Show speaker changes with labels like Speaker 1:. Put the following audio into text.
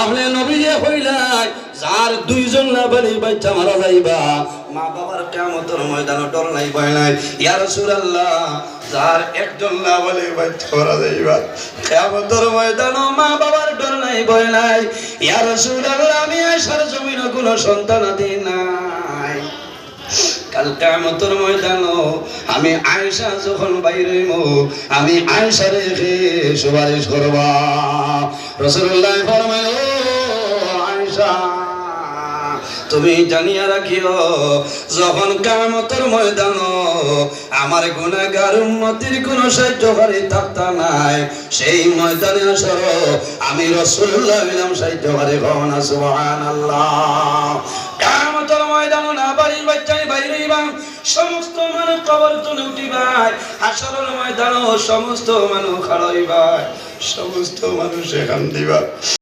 Speaker 1: আপনি নবী যে হইলাই, যার দুইজন না বাচ্চা মারা যাইবা, মা বাবার কেমতর ময়দান ডর নাই। যার একজন না বলে বাচ্চা মারা যাইবা কেমতর ময়দান মা বাবার ডর নাই ভয় নাই। ইয়া রাসূলুল্লাহ, আমি জমিন কোনো সন্তান আদি নাই। কাল কামতর ময়দান আমি আয়সা যখন বাইরে আমি আয়সা রেখে সুপারিশ করবা। রসুল্লাহ আয়সা তুমি জানিয়া রাখিও, যখন কামতর ময়দান আমার গুণাগার উন্নতির কোন সাহায্য করে থাকতা নাই, সেই ময়দানে আসর আমি রসুল্লাহ সাহায্য করে ভবনা সুবহান আল্লাহ কামতর ময়দান না বাড়ির বাচ্চাই সমস্ত মানুষ কবর তুলে উঠিবাই আসর ময়দান সমস্ত মানুষ খাড়াইবাই সমস্ত মানুষ এখান দিবা।